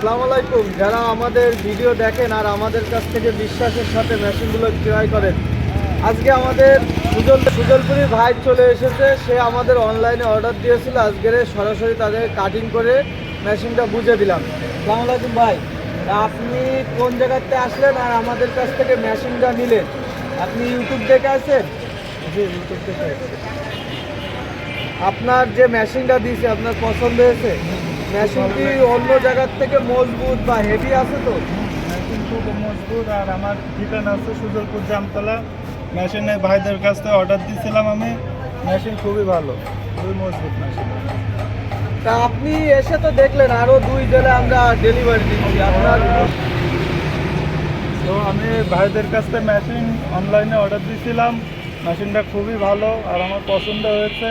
আসসালামু আলাইকুম। যারা আমাদের ভিডিও দেখেন আর আমাদের কাছ থেকে বিশ্বাসের সাথে মেশিনগুলো ক্রয় করেন, আজকে আমাদের সুজল সুজলপুরি ভাই চলে এসেছে। সে আমাদের অনলাইনে অর্ডার দিয়েছিল। আজকের সরাসরি তাদের কাটিং করে মেশিনটা বুঝে দিলাম। আসসালামু আলাইকুম ভাই। আপনি কোন জায়গাতে আসলেন আর আমাদের কাছ থেকে মেশিনটা নিলেন? আপনি ইউটিউব দেখে আসেন ইউটিউব আপনার যে মেশিনটা দিয়েছে, আপনার পছন্দ হয়েছে? মেশিনটি অন্য জায়গার থেকে মজবুত বা হেভি আছে তো? মেশিন খুব মজবুত আর আমার ঠিকানা আছে সুজলপুর জামতলা। মেশিনে ভাইদের কাছ থেকে অর্ডার দিয়েছিলাম আমি। মেশিন খুবই ভালো খুবই মজবুত মেশিন। তা আপনি এসে তো দেখলেন আরও দুই জেলে আমরা ডেলিভারি দিচ্ছি। আপনার তো আমি ভাইদের কাছ থেকে মেশিন অনলাইনে অর্ডার দিয়েছিলাম মেশিনটা খুবই ভালো আর আমার পছন্দ হয়েছে।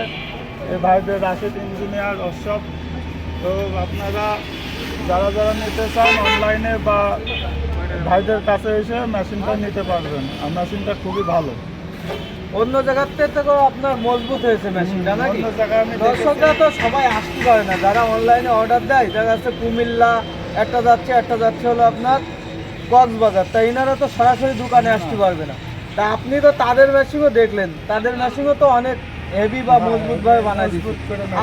এই ভাইদের রাশেদ ইঞ্জিনিয়ার অশোক। তো আপনারা যারা যারা নিতে চান অনলাইনে বা ভাইদের কাছে এসে মেশিনটা নিতে পারবেন। আর মেশিনটা খুবই ভালো। অন্য জায়গার থেকেও আপনার মজবুত হয়েছে মেশিনটা নাকি? অন্য জায়গায় আমি দর্শকরা তো সবাই আসতে পারে না। যারা অনলাইনে অর্ডার দেয় দেখা যাচ্ছে কুমিল্লা একটা যাচ্ছে একটা যাচ্ছে হলো আপনার কক্সবাজার। তা এনারা তো সরাসরি দোকানে আসতে পারবে না। তা আপনি তো তাদের মেশিনও দেখলেন। তাদের মেশিনও তো অনেক হেভি বা মজবুত ভাবে বানাই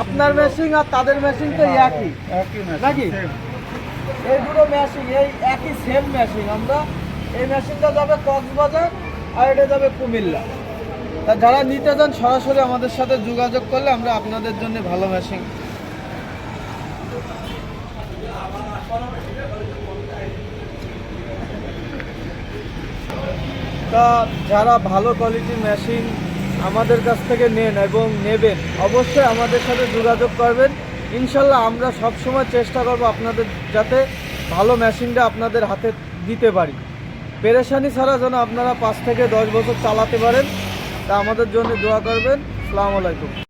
আপনার মেশিন আর তাদের মেশিন তো একই। একই নাকি? এই দুটো মেশিন এই একই সেম মেশিন আমরা। এই মেশিনটা যাবে কক্সবাজার আর এটা যাবে কুমিল্লা। তা যারা নিতে চান সরাসরি আমাদের সাথে যোগাযোগ করলে আমরা আপনাদের জন্য ভালো মেশিন তা যারা ভালো কোয়ালিটির মেশিন আমাদের কাছ থেকে নেন এবং নেবেন। অবশ্যই আমাদের সাথে যোগাযোগ করবেন। ইনশাল্লাহ আমরা সব সময় চেষ্টা করব আপনাদের যাতে ভালো মেশিনটা আপনাদের হাতে দিতে পারি। পেরেশানি ছাড়া যেন আপনারা পাঁচ থেকে দশ বছর চালাতে পারেন, তা আমাদের জন্য দোয়া করবেন। আসসালামু আলাইকুম।